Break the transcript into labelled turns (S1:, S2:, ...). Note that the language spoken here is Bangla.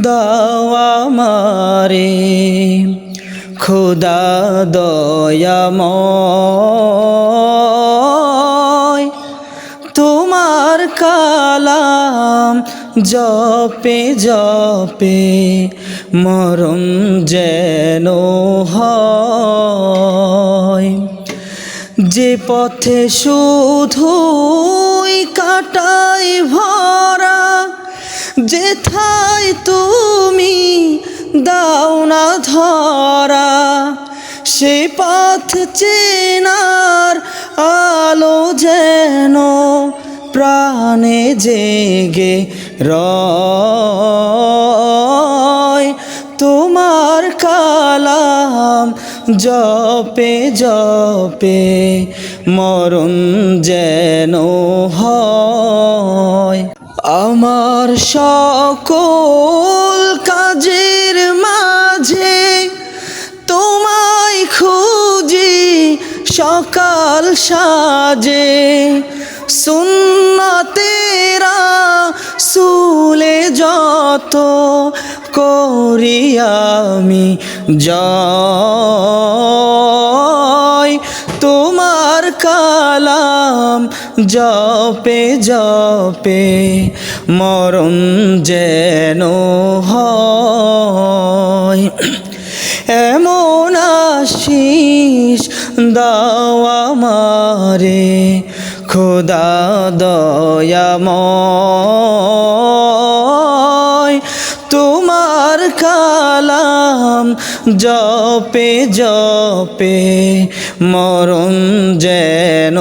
S1: দাওয়া মারে খুদা দয়াময়, তোমার কালাম জপে জপে মরম যেন যে পথে শুধুই কাটাই ভরা যেথায় ধরা, সে পথ চেনার আলো যেন প্রাণে জেগে রয়। তোমার কালাম জপে জপে মরণ যেন হয়। আমার সকল কাজের খুঁজি সকাল সাজে সুন্নতেরা সুলে যত করি আমি জয়। তোমার কালাম জপে জপে মরণ যেন হয়। এমন দাওয়া মারে খোদা দয়াময়। তোমার কালাম জপে জপে মরণ যেন